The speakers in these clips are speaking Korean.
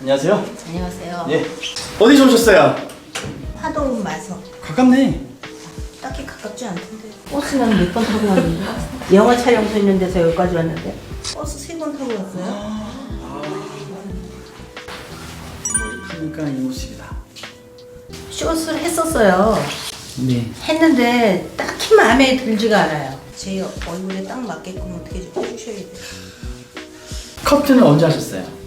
안녕하세요. 안녕하세요. 예. 어디서 오셨어요? 파도운 마석. 가깝네. 딱히 가깝지 않던데. 버스는 몇 번 타고 왔는데. 영화 촬영소 있는 데서 여기까지 왔는데. 버스 세 번 타고 왔어요. 머리 푸니까 이 모습이다. 쇼스를 했었어요. 네. 했는데 딱히 마음에 들지가 않아요. 제 얼굴에 딱 맞게끔 어떻게 좀 해주셔야 돼요. 커트는 언제 하셨어요?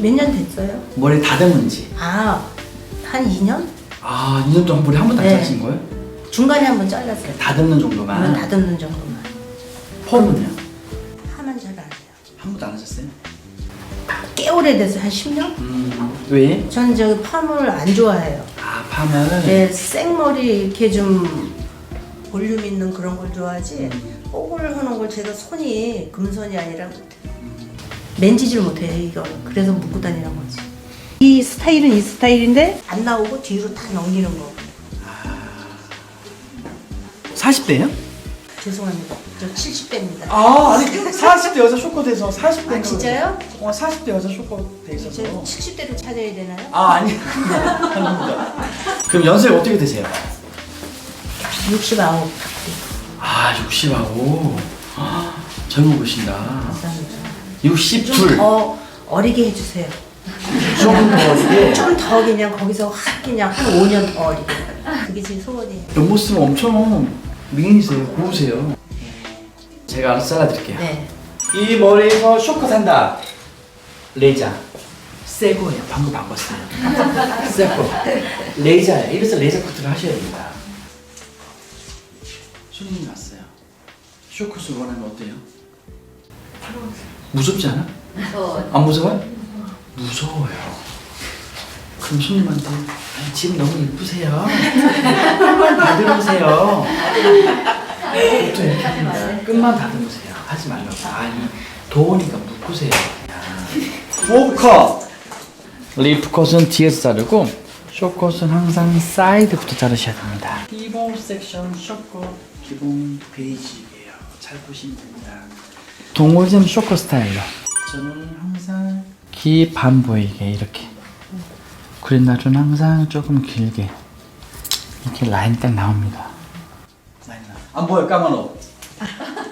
몇 년 됐어요? 머리 다듬은 지. 아, 한 2년? 아, 2년 동안 머리 한 번도 안 네. 자르신 거예요? 중간에 한 번 잘랐어요. 다듬는 정도만. 한 다듬는 정도만. 펌은요? 하면 잘안 해요. 한 번도 안 하셨어요? 꽤 오래돼서 한 10년? 음. 왜? 저는 저기 펌을 안 좋아해요. 아, 파면은 내 생머리 이렇게 좀 볼륨 있는 그런 걸 좋아하지 뽀글 하는 걸 제가 손이 금손이 아니라 맨지질 못해요 이거 그래서 묶고 다니는 거지 이 스타일은 이 스타일인데 안 나오고 뒤로 다 넘기는 거 40대예요? 죄송합니다 저 70대입니다 아, 아니 40대 여자 쇼커돼서 40대. 아, 진짜요? 어, 40대 여자 쇼커돼 있어서. 저 70대로 찾아야 되나요? 아, 아니. 아닙니다. 그럼 연세가 어떻게 되세요? 69 아, 60하고. 아, 젊어 보신다. 감사합니다 62. 좀더 어리게 해주세요 조금 더 이게 좀 더 그냥 거기서 확 그냥 한 5년 더 어리게 그게 제 소원이에요 옆모습은 엄청 미인이세요. 고우세요. 제가 알아서 잘라드릴게요. 네 이 머리에서 쇼컷 한다. 레이저. 새 거예요. 방금 바꿨어요. 새 거. 레이저예요. 이래서 레이저 커트를 하셔야 됩니다. 손님이 왔어요. 쇼컷을 원하면 어때요? 무섭지 않아? 안 무서워요? 무서워요. 그럼 손님한테 아니, 집 너무 이쁘세요. 끝만 다듬으세요. 보통 이렇게. 끝만 다듬으세요. 하지 말라고. 아니 더우니까 묶으세요. 오브컷. 리프컷은 뒤에서 자르고 쇼컷은 항상 사이드부터 자르셔야 됩니다. 기본 섹션 쇼컷 기본 베이직이에요. 잘 보시면 됩니다. 동호잼 쇼컷 스타일로. 저는 항상 기 반 보이게 이렇게. 그린 날은 항상 조금 길게 이렇게 라인 딱 나옵니다. 라인 나. 안 보여 까만 옷.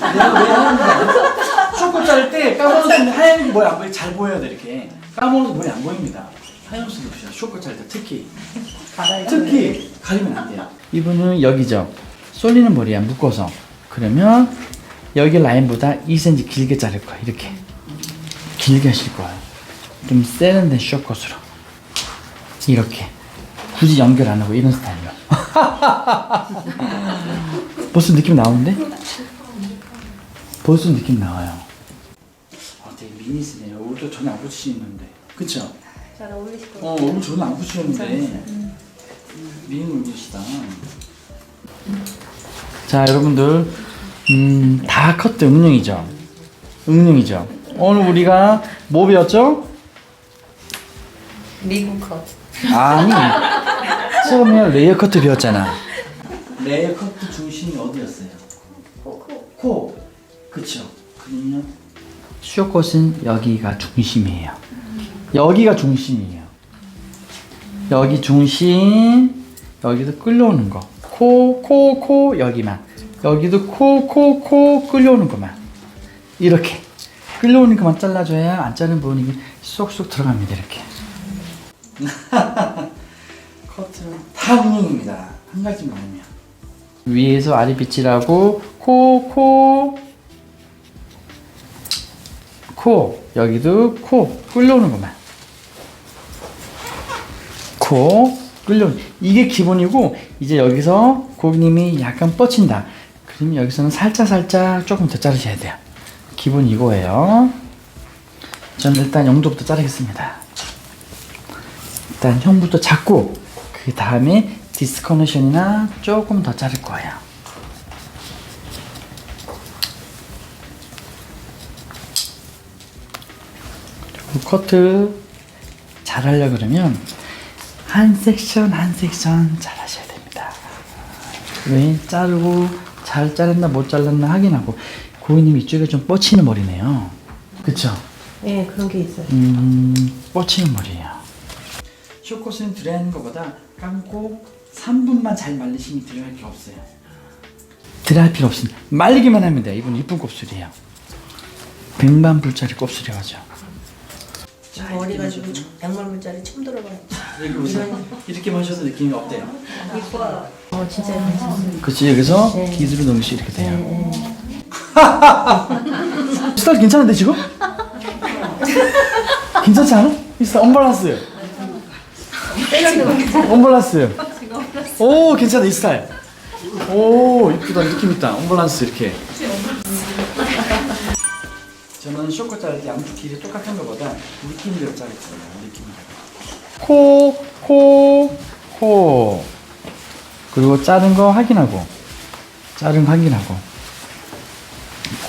내가 왜 하는 거야? 쇼컷 자를 때 까만 옷은 하얀 머리 안 보여 잘 보여야 돼 이렇게. 까만 옷은 머리 안 보입니다. 하얀 옷은 보시죠. 쇼컷 자를 때 특히 특히 가리면 안 돼요. 이분은 여기죠. 쏠리는 머리야 묶어서 그러면 여기 라인보다 2cm 길게 자를 거야 이렇게. 길게 하실 거예요. 좀 세련된 쇼컷으로. 이렇게. 굳이 연결 안 하고 이런 스타일로. 벌써 느낌 나오는데? 벌써 느낌 나와요. 아 되게 미니스네요. 얼굴도 전혀 안 붙이시는데. 그쵸? 잘 어울리실 것어 얼굴 전혀 안 붙이는데. 미인 얼굴이시다. 자 여러분들 음, 다 커트 응용이죠. 응용이죠. 오늘 우리가 뭐 배웠죠? 미국 컷. 아니 처음에 레이어 커트 배웠잖아. 레이어 커트 중심이 어디였어요? 코 코. 코. 그쵸. 그러면 쇼컷은 여기가 중심이에요. 여기가 중심이에요. 여기 중심 여기도 끌려오는 거 코 코 코 여기만 여기도 코 코 코 끌려오는 것만 이렇게 끌려오는 것만 잘라줘야 안 자른 부분이 쏙쏙 들어갑니다 이렇게 커트는 다 응용입니다. 한 가지만 아니면. 위에서 아래 빗질하고 코, 코, 코 여기도 코 끌려오는 것만. 코 끌려 이게 기본이고 이제 여기서 고객님이 약간 뻗친다. 그러면 여기서는 살짝 살짝 조금 더 자르셔야 돼요. 기본 이거예요. 저는 일단 영도부터 자르겠습니다. 일단 형부터 잡고 그 다음에 디스커네션이나 조금 더 자를 거예요. 그리고 커트 잘 하려 그러면 한 섹션 한 섹션 잘 하셔야 됩니다. 왜 자르고 잘 자랐나 못 잘랐나 확인하고 고객님 이쪽에 좀 뻗치는 머리네요. 그쵸? 예, 그런 게 있어요. 음, 뻗치는 머리예요. 쇼컷은 드라이하는 것보다 감고 3분만 잘 말리시면 드라이할 게 없어요. 드라이할 필요 없습니다. 말리기만 하면 돼요. 이분 이쁜 곱슬이에요. 백만 불짜리 곱슬이라죠. 자, 머리 이렇게 가지고 마셔도- 백만불짜리 처음 들어봐요. 여기 보세요. 이렇게 마셔도 느낌이 어때요? 이뻐. 어, 진짜 괜찮습니다. 그치 여기서 네. 기술을 넣으시 이렇게 돼요. 예, 스타일 괜찮은데 지금? 괜찮지 않아? 이 스타일 언밸런스요. 언밸런스요. 오 괜찮아 이 스타일. 오 이쁘다 느낌 있다. 언밸런스 이렇게. 저는 쇼커 자를 때 양쪽 길이 똑같은 것보다 느낌대로 자르잖아요. 느낌대로. 코, 코, 코. 그리고 자른 거 확인하고, 자른 거 확인하고.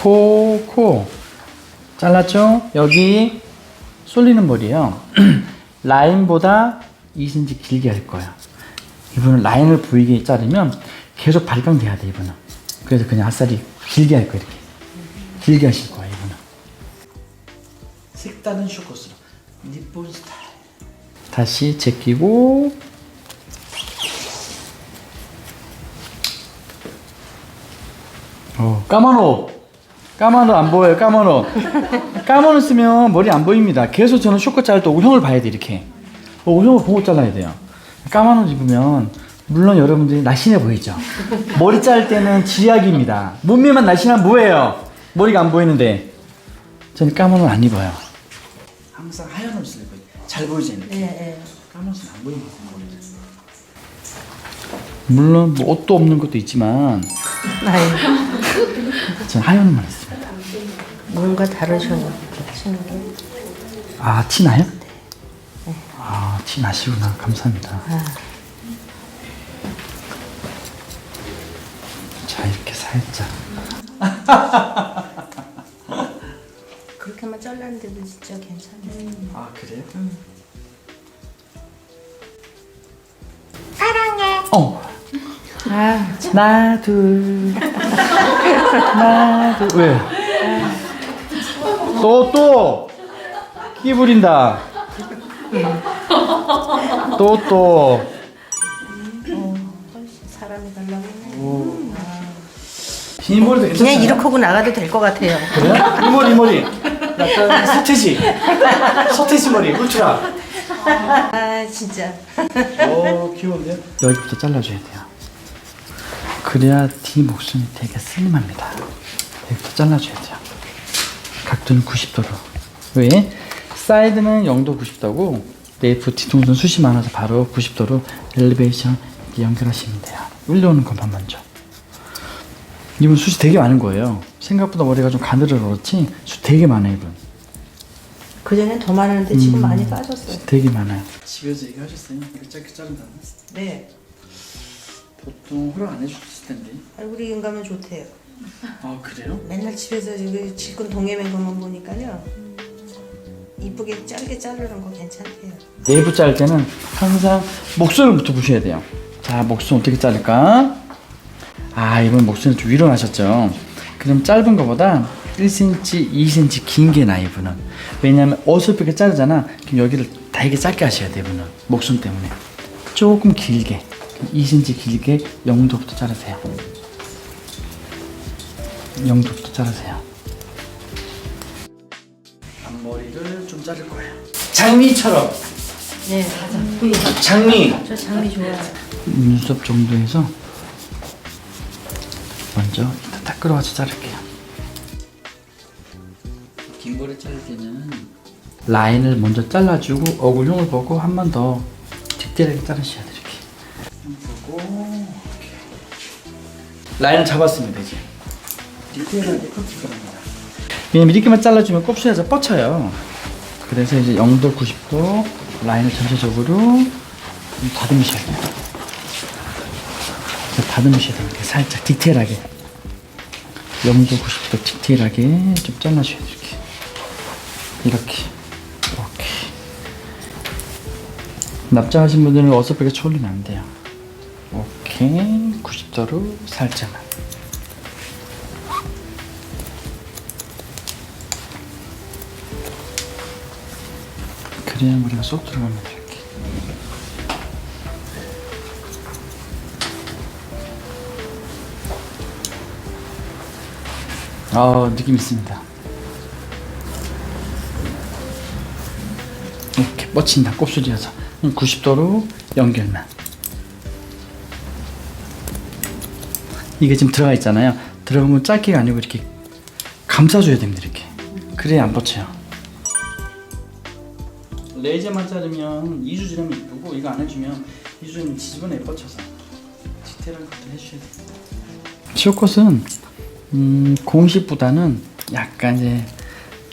코, 코. 잘랐죠? 여기 쏠리는 머리예요. 라인보다 2cm 길게 할 거야. 이분은 라인을 보이게 자르면 계속 발광돼야 돼, 이분은. 그래서 그냥 아싸리 길게 할 거야, 이렇게. 길게 하실 거야, 이분은. 색다른 쇼코스로. 니폰 스타일. 다시 제끼고, 어, 까만 옷. 까만 옷 안 보여요, 까만 옷. 까만 옷 쓰면 머리 안 보입니다. 계속 저는 쇼컷 자를 때 오형을 봐야 돼, 이렇게. 어, 오형을 보고 잘라야 돼요. 까만 옷 입으면, 물론 여러분들이 날씬해 보이죠? 머리 자를 때는 지약입니다. 몸매만 날씬하면 뭐예요? 머리가 안 보이는데. 저는 까만 옷 안 입어요. 항상 하얀 옷을 입어요. 잘 보이지, 이렇게. 예, 예. 까만 옷은 안 보입니다. 물론 뭐 옷도 없는 것도 있지만, 아유, 저는 하얀 옷만 있습니다. 뭔가 게. 아, 티 나요? 아, 티 나시구나. 감사합니다. 자, 이렇게 살짝. 그렇게만 잘랐는데도 진짜 괜찮아요. 아, 그래요? 사랑해. 어. 아, 나, 둘. 나, 둘. 왜? 또, 또. 끼 부린다. 또, 또. 훨씬 사람이 달라고 했네. 긴 머리도 괜찮아요. 그냥 이렇게 하고 나가도 될 것 같아요. 그래요? 이 머리, 이 머리. 약간 서태지. 서태지 머리, 울트라. 아, 진짜. 오 귀여운데요? 여기부터 잘라줘야 돼요. 그래야 뒤 목숨이 되게 슬림합니다. 여기부터 잘라줘야 돼요. 각도는 90도로. 왜? 사이드는 0도 90도고 네이프 뒤통수는 숱이 많아서 바로 90도로 엘리베이션 연결하시면 돼요. 올려오는 것만 먼저. 이분 숱이 되게 많은 거예요. 생각보다 머리가 좀 가늘어서 그렇지 숱 되게 많아요 이분. 그전엔 더 많았는데 지금 많이 빠졌어요. 되게 많아요. 집에서 얘기하셨어요? 이거 짧게 자른다는? 네. 보통 허락 안 해주셨을 텐데. 얼굴이 인가면 좋대요. 아 그래요? 맨날 집에서 저기 질끈 동해맨 것만 보니까요. 이쁘게 짧게 자르는 거 괜찮대요. 내부 자를 때는 항상 목선을부터 보셔야 돼요. 자, 목선 어떻게 자를까? 아, 이번 목선이 좀 위로 나셨죠? 그럼 짧은 거보다 1cm, 2cm 긴 게 나, 이 분은. 왜냐면 어설프게 자르잖아. 그럼 여기를 되게 짧게 하셔야 돼, 이분은. 목선 때문에. 조금 길게. 2cm 길게 0도부터 자르세요. 0도부터 자르세요. 앞머리를 좀 자를 거예요. 장미처럼. 네, 맞아. 장미. 저 장미 좋아요. 눈썹 정도에서 먼저 일단 다 끌어와서 자를게요. 긴 머리 자를 때는 라인을 먼저 잘라주고 어글형을 보고 한 번 더 디테일하게 자르셔야 돼요. 라인을 잡았습니다 이제. 디테일하게 커트 들어갑니다. 왜냐면 이렇게만 잘라주면 곱슬에서 뻗쳐요. 그래서 이제 0도, 90도 라인을 전체적으로 좀 다듬으셔야 돼요. 다듬으셔야 됩니다. 살짝 디테일하게. 0도 90도 디테일하게 좀 잘라줘야 돼요. 이렇게. 이렇게. 이렇게. 납작하신 분들은 어설프게 쳐올리면 안 돼요. 오케이. 90도로 살짝만. 그래야 머리가 쏙 들어갑니다 이렇게. 아 느낌 있습니다. 이렇게 뻗친다 곱슬이어서. 90도로 연결만 이게 지금 들어가 있잖아요. 들어가면 짧게가 아니고 이렇게 감싸줘야 됩니다 이렇게. 그래야 안 뻗쳐요. 레이저만 자르면 2주 지나면 이쁘고 이거 안 해주면 2주 지나면 지저분해 뻗쳐서 디테일한 것도 해주셔야 돼요. 쇼컷은 음, 공식보다는 약간 이제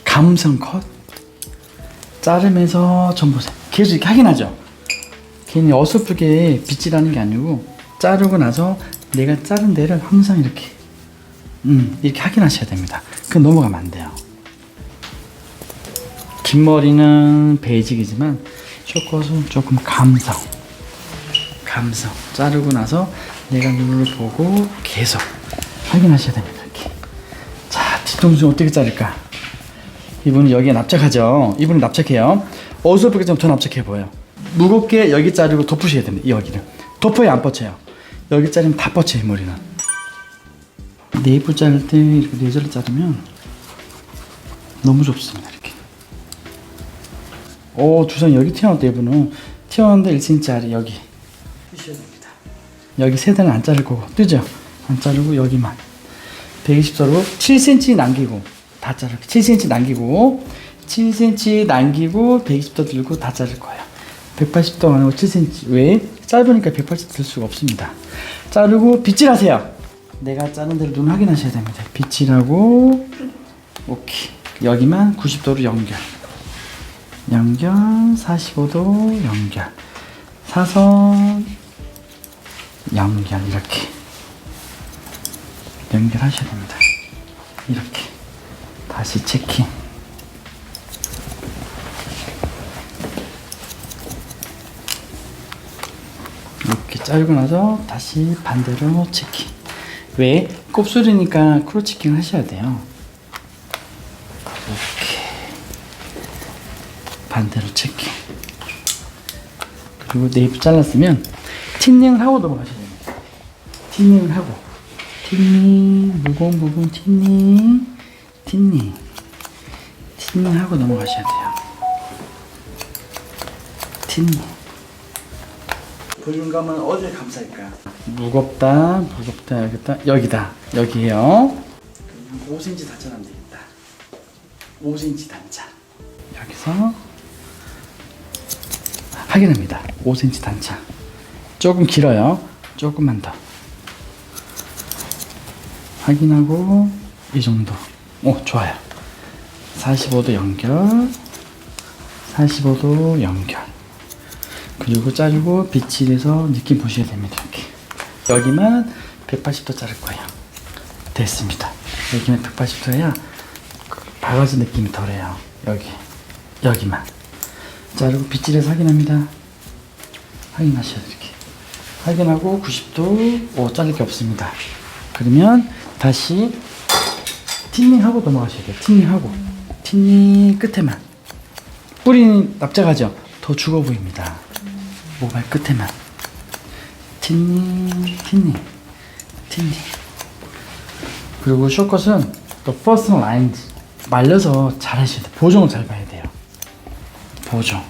감성 컷 자르면서 좀 보세요 계속 이렇게 하긴 하죠. 괜히 어설프게 빗질하는 게 아니고 자르고 나서 내가 자른 데를 항상 이렇게 음, 이렇게 하긴 하셔야 됩니다. 그 넘어가면 안 돼요. 긴 머리는 베이직이지만 쇼컷은 조금 감성. 감성. 자르고 나서 내가 눈으로 보고 계속 확인하셔야 됩니다 이렇게. 자 뒤통수 어떻게 자를까? 이분은 여기에 납작하죠? 이분은 납작해요. 어설프게 좀더 납작해 보여요. 무겁게 여기 자르고 덮으셔야 됩니다 이 여기를. 덮어야 안 뻗쳐요 여기 자르면 다 뻗쳐요 이 머리는. 네이프 자를 때 이렇게 레이저를 자르면 너무 좋습니다 이렇게. 오 두상 여기 튀어나왔다 이분은. 튀어나왔는데 1cm짜리 여기. 뜨셔야 됩니다. 여기 세 단을 안 자를 거고. 뜨죠? 안 자르고 여기만. 120도로 7cm 남기고 다 자르고 7cm 남기고 7cm 남기고 120도 들고 다 자를 거예요. 180도 아니고 7cm 왜? 짧으니까 180도 들 수가 없습니다. 자르고 빗질하세요. 내가 자른 데를 눈 확인하셔야 됩니다. 빗질하고 오케이. 여기만 90도로 연결. 연결 45도 연결. 사선 연결. 이렇게. 연결하셔야 됩니다. 이렇게. 다시 체킹 이렇게 자르고 나서 다시 반대로 체킹 왜? 곱슬이니까 크로 체킹 하셔야 돼요. 이렇게. 반대로 체킹 그리고 네이프 잘랐으면 틴닝을 하고 넘어가셔야 됩니다. 틴닝을 하고. 틴닝 무거운 부분 틴닝 틴닝. 틴닝 하고 넘어가셔야 돼요. 틴닝 볼륨감은 어디에 감쌀까? 무겁다 무겁다 여기다. 여기다. 여기에요. 5cm 단차하면 되겠다. 5cm 단차. 여기서 확인합니다. 5cm 단차. 조금 길어요. 조금만 더. 확인하고 이 정도. 오 좋아요. 45도 연결. 45도 연결 그리고 자르고 빗질해서 느낌 보셔야 됩니다 이렇게. 여기만 180도 자를 거예요. 됐습니다. 여기만 180도 해야 그 바가지 느낌이 덜해요. 여기 여기만. 자르고 빗질해서 확인합니다. 확인하셔야 돼요 이렇게. 확인하고 90도 오 자를 게 없습니다. 그러면 다시 틴닝하고 넘어가셔야 돼요. 틴닝하고. 틴닝 끝에만. 뿌리는 납작하죠? 더 죽어 보입니다 모발 끝에만. 틴닝 틴닝 틴닝 그리고 쇼컷은 또 퍼스널 라인즈 말려서 잘 하셔야 돼요 보정을 잘 봐야 돼요. 보정.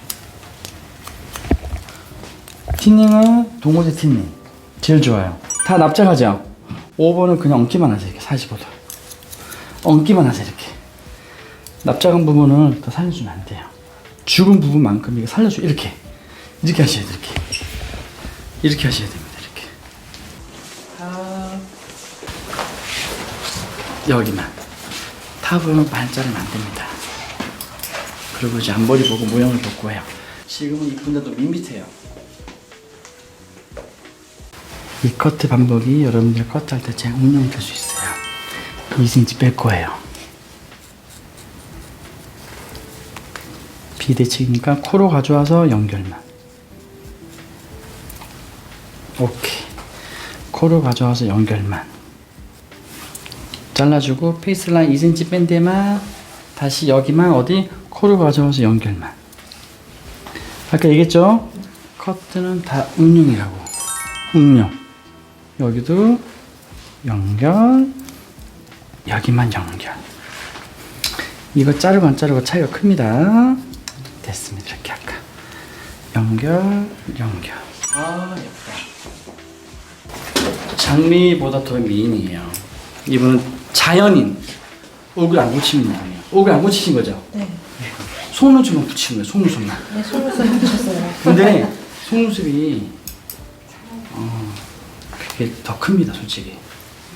틴닝은 동호제 틴닝 제일 좋아요. 다 납작하죠? 5번은 그냥 얹기만 하세요 이렇게. 45도 얹기만 하세요 이렇게. 납작한 부분을 더 살려주면 안 돼요. 죽은 부분만큼 이거 살려줘 이렇게 이렇게 하셔야 돼요 이렇게. 이렇게 하셔야 됩니다 이렇게. 탑 여기만. 탑은 많이 자르면 안 됩니다. 그리고 이제 앞머리 보고 모양을 보고 해요. 지금은 이쁜데도 밋밋해요. 이 커트 반복이 여러분들 커트할 때 제가 운영이 될 수 있어요. 2cm 뺄 거예요. 비대칭이니까 코로 가져와서 연결만 오케이 코로 가져와서 연결만 잘라주고 페이스라인 2cm 뺀 데만 다시 여기만 어디 코로 가져와서 연결만 아까 얘기했죠? 커트는 다 응용이라고. 응용. 여기도 연결. 여기만 연결. 이거 자르고 안 자르고 차이가 큽니다. 됐습니다. 이렇게 할까. 연결, 연결. 아, 예쁘다. 장미보다 더 미인이에요. 이분은 자연인. 얼굴 안 고치는 분이에요. 얼굴 안 고치신 거죠? 네. 속눈썹만 붙이는 거예요. 속눈썹만. 네, 속눈썹 붙였어요. 근데 속눈썹이 어, 그게 더 큽니다, 솔직히.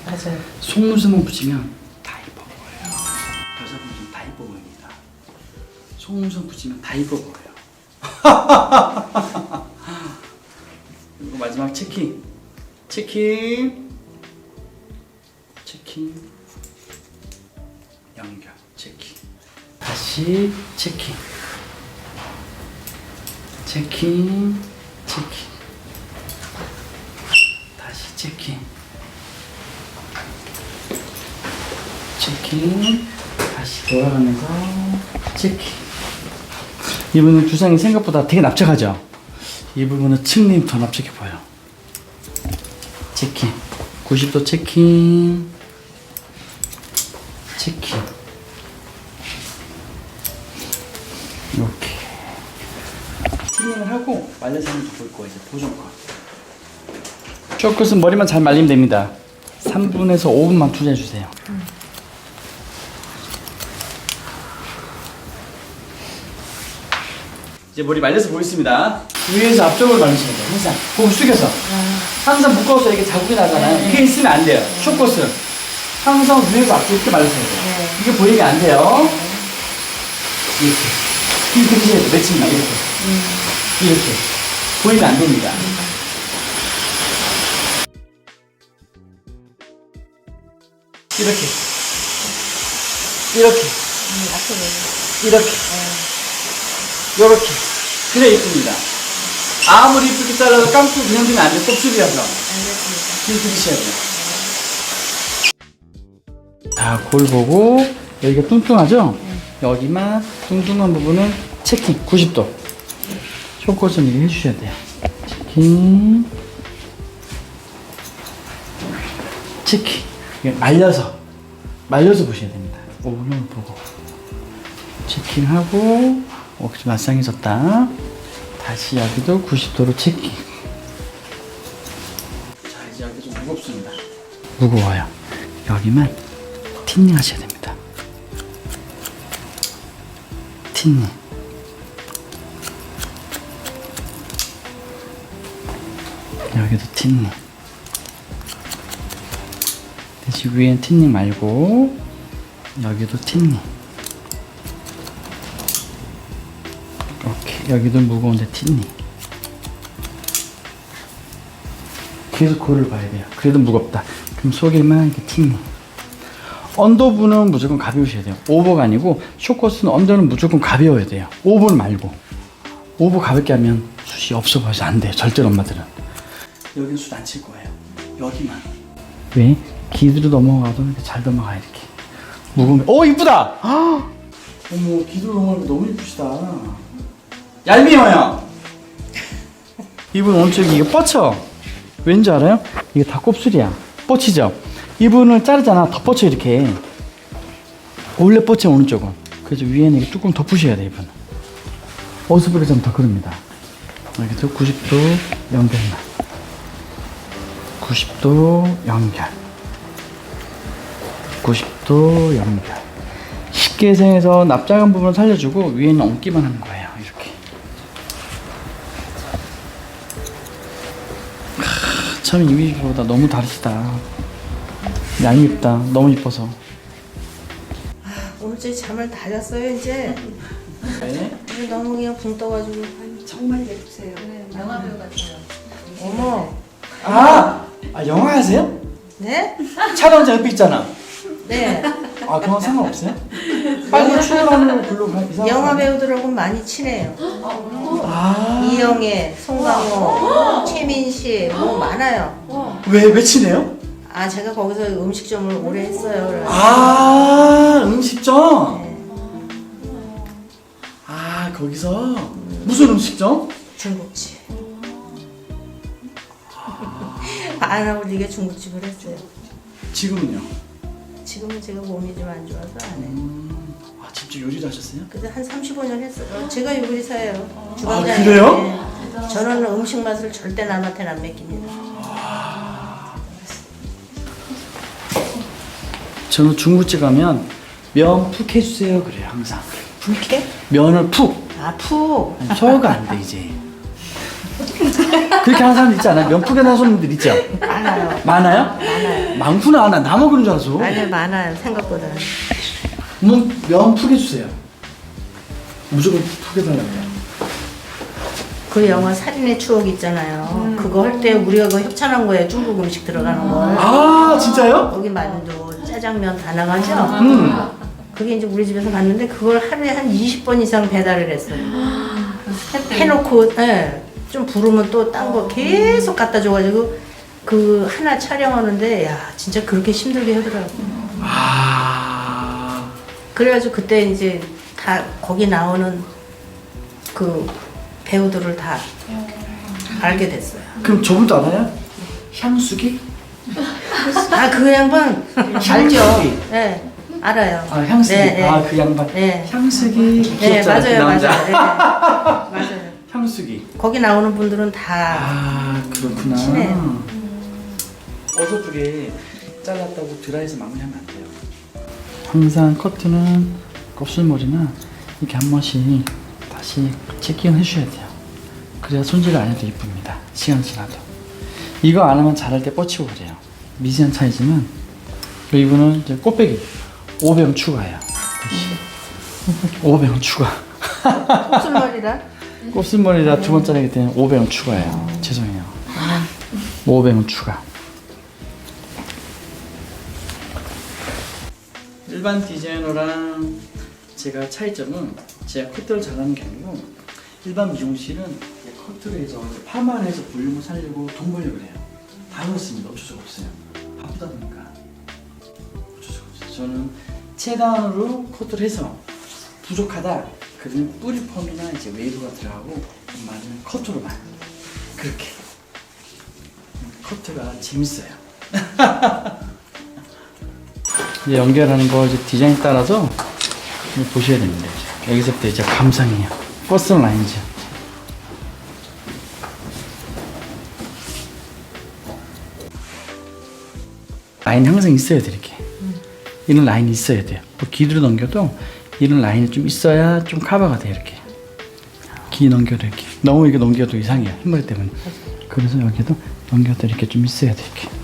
맞아요. 속눈썹만 붙이면 다 이뻐 보여요. 여자분들 다 이뻐 보입니다. 속눈썹 붙이면 다 이뻐 보여요. 그리고 마지막 체킹. 체킹. 체킹. 연결. 체킹. 다시 체킹. 체킹. 체킹. 다시 체킹. 체킹 다시 돌아가면서 체킹 이분은 두상이 생각보다 되게 납작하죠 이 부분은 측림 더 납작해 보여 체킹. 90도 체킹. 체킹. 이렇게. 티닝을 하고 말려서 한번 볼 거예요 이제 보정컷 쇼컷은 머리만 잘 말리면 됩니다. 3분에서 5분만 투자해 주세요. 이제 머리 말려서 보겠습니다. 위에서 앞쪽으로 말리시면 돼요. 항상. 고개 숙여서. 항상 묶어서 이렇게 자국이 나잖아요. 이게 있으면 안 돼요. 쇼코스. 항상 위에서 앞쪽 이렇게 말리셔야 돼요. 네. 이게 보이면 안 돼요. 이렇게. 힘 들이셔야 돼요. 맺힌다. 이렇게. 이렇게. 보이면 안 됩니다. 이렇게. 이렇게. 이렇게. 요렇게. 그래 이쁩니다. 아무리 이쁘게 잘라도 감고 그냥 두면 안 돼. 곱슬이라서. 힘 들이셔야 돼요. 자, 골 보고 여기가 뚱뚱하죠? 여기만 뚱뚱한 부분은 체킹 90도. 쇼컷은 이렇게 해주셔야 돼요. 체킹. 체킹. 이게 말려서 말려서 보셔야 됩니다. 오늘 보고 체킹하고 혹시 맞상해졌다. 다시 여기도 90도로 체킹. 자 이제 여기 좀 무겁습니다. 무거워요. 여기만 틴닝 하셔야 됩니다. 틴닝. 여기도 틴닝. 대신 위엔 틴닝 말고 여기도 틴닝. 여기도 무거운데 틴닝. 계속 골을 봐야 돼요. 그래도 무겁다. 그럼 속에만 이렇게 틴닝. 언더부는 무조건 가벼우셔야 돼요. 오버가 아니고 쇼컷은 언더는 무조건 가벼워야 돼요. 오버는 말고. 오버 가볍게 하면 숱이 없어 보여서 안 돼요. 절대로 엄마들은. 여기는 숱 안 칠 거예요. 여기만. 왜? 기드로 넘어가도 이렇게 잘 넘어가 이렇게. 무거우면 오 이쁘다. 헉! 어머 기드로 넘어가면 너무 이쁘시다. 얄미워요. 이분 오른쪽이 이거 뻗쳐. 왠지 알아요? 이게 다 곱슬이야. 뻗치죠? 이분을 자르잖아. 더 뻗쳐 이렇게. 원래 뻗쳐 오른쪽은. 그래서 위에는 이렇게 뚜껑 덮으셔야 돼 이분. 어스브레 좀더 그럽니다. 여기도 90도 연결만. 90도 연결. 90도 연결. 쉽게 생해서 납작한 부분을 살려주고 위에는 얹기만 하는 거예요. 참 이미지보다 너무 다르시다. 얄밉다. 너무 이뻐서. 오늘 제 잠을 다 잤어요 이제. 네. 오늘 너무 그냥 붕 떠가지고. 정말 예쁘세요. 영화 배우 같아요. 어머. 아, 아 영화 하세요? 네? 촬영장 옆에 있잖아. 네. 아 그건 상관없어요? 빨리 출연하는 글로 가. 이상하다. 영화 배우들하고 많이 친해요. 아. 이영애, 송강호, 최민식 뭐 많아요. 왜 왜 친해요? 아 제가 거기서 음식점을 오래 했어요. 그래서. 아 음식점. 네. 아 거기서 무슨 음식점? 중국집. 안 하고 이게 중국집을 했어요. 지금은요? 지금은 제가 몸이 좀 안 좋아서 안 해요. 아 직접 요리도 하셨어요? 그래서 한 35년 했어요. 제가 요리사예요. 아, 그래요? 네. 저는 음식 맛을 절대 남한테는 안 맡깁니다. 저는 중국집 가면 면 푹 해주세요 그래요 항상 불쾌? 면을 푹 아, 푹. 아니, 소화가 안 돼 이제 그렇게 하는 사람 있지 않아요? 면푹 해놓은 손님들 있죠? 많아요. 많아요? 많아요. 많구나 나 나만 그런 줄 알았어 아니, 많아요. 생각보다. 면푹 해주세요 무조건 푹 해달라고요 그 영화 살인의 추억 있잖아요. 그거 할 때 우리가 그 협찬한 거예요. 중국 음식 들어가는 걸. 아 진짜요? 거기 만두, 짜장면 다 나가죠? 음. 그게 이제 우리 집에서 갔는데 그걸 하루에 한 20번 이상 배달을 했어요. 해놓고, 예. 좀 부르면 또 딴 거 계속 갖다 줘가지고 그 하나 촬영하는데 야 진짜 그렇게 힘들게 하더라고. 아 그래가지고 그때 이제 다 거기 나오는 그 배우들을 다 알게 됐어요. 그럼 저분도 알아요? 향수기? 아 그 양반 알죠? 향수기 네 알아요. 아 향수기 네, 네. 아 그 양반 네. 향수기 네 귀엽잖아, 그 맞아요 남자. 맞아요. 네. 맞아요. 향수기 거기 나오는 분들은 다 아 그렇구나 친해요. 어설프게 잘랐다고 드라이에서 마무리하면 안 돼요 항상 커트는 곱슬머리나 이렇게 한 번씩 다시 체킹 해주셔야 돼요 그래야 손질 안 해도 이쁩니다 시간 지나도 이거 안 하면 자랄 때 뻗치고 그래요 미세한 차이지만 이분은 이제 꽃배기 500원 추가해요 500원 추가 곱슬머리라. 곱슬머리다 두번 자르기 때문에 500원 추가해요. 죄송해요. 500원 추가. 일반 디자이너랑 제가 차이점은 제가 커트를 잘하는 게 아니고 일반 미용실은 커트를 해서 파마를 해서 볼륨을 살리고 돈 벌려고 그래요. 다 그렇습니다. 어쩔 수가 없어요. 바쁘다 보니까 어쩔 수가 없어요. 저는 최단으로 커트를 해서 부족하다. 그러면 뿌리 펌이나 이제 웨이브가 들어가고 엄마는 커트로만 그렇게 커트가 재밌어요. 이제 연결하는 거 이제 디자인 따라서 보셔야 됩니다. 이제. 여기서부터 이제 감상이에요. 버스 라인이죠. 라인 항상 있어야 돼 이렇게. 이런 라인이 있어야 돼요. 뭐 길이로 넘겨도 이런 라인이 좀 있어야 좀 커버가 돼 이렇게. 기 넘겨도 이렇게. 너무 이렇게 넘겨도 이상해요. 흰머리 때문에. 그래서 여기도 넘겨도 이렇게 좀 있어야 돼 이렇게.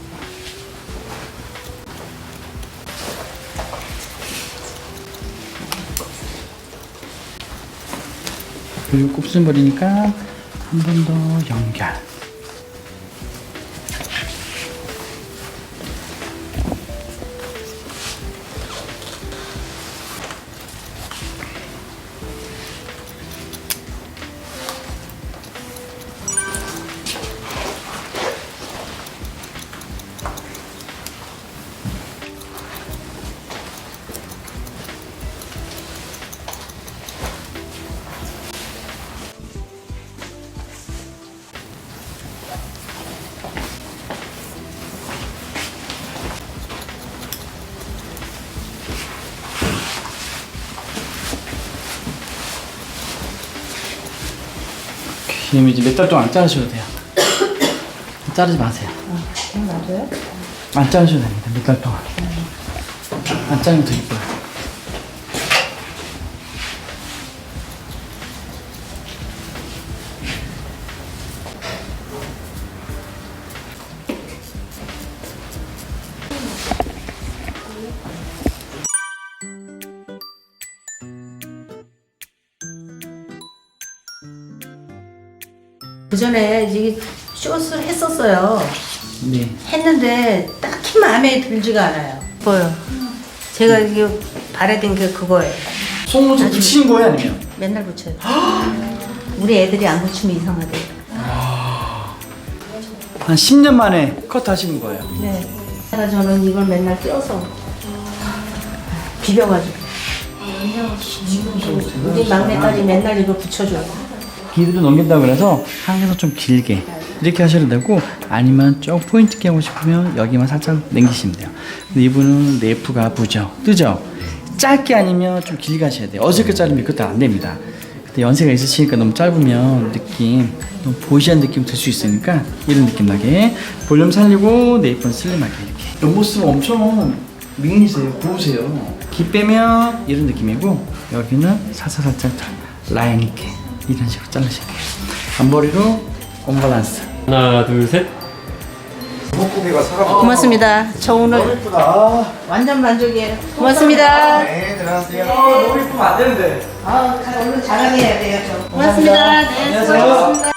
그리고 곱슬머리니까 한 번 더 연결. 그럼 이제 몇 달 동안 안 자르셔도 돼요. 자르지 마세요. 맞아요? 안 자르셔도 됩니다. 몇 달 동안. 안 자르면 더 이뻐요. 그 전에 이게 쇼스를 했었어요. 네. 했는데 딱히 마음에 들지가 않아요. 뭐요? 제가 이게 바라던 게 그거예요. 속눈썹 붙이는 거예요? 아니면? 맨날 붙여요. 우리 애들이 안 붙이면 이상하대. 한 10년 만에 컷 하시는 거예요. 네. 그래서 저는 이걸 맨날 껴서 비벼가지고. 우리 막내딸이 맨날 이거 붙여줘요. 길이도 넘긴다고 그래서 항상 좀 길게 이렇게 하셔도 되고 아니면 쭉 포인트 끼고 싶으면 여기만 살짝 당기시면 돼요. 근데 이분은 네프가 부죠. 뜨죠? 짧게 아니면 좀 길게 하셔야 돼요. 어저께 자르면 그것도 안 됩니다. 근데 연세가 있으시니까 너무 짧으면 느낌 너무 보시한 느낌 들 수 있으니까 이런 느낌 나게 볼륨 살리고 네이프는 슬림하게 이렇게 옆모습 엄청 미인이세요 고우세요 기 빼면 이런 느낌이고 여기는 살짝살짝 라인 있게 이런 식으로 잘라실게요 앞머리로 언밸런스 하나 둘 셋. 목고기가 사람 고맙습니다. 저 오늘 예쁘다. 완전 만족이에요. 고맙습니다. 네, 들어가세요. 너무 이쁘면 안 되는데 아, 가- 오늘 자랑해야 돼요. 저. 고맙습니다. 네, 안녕하세요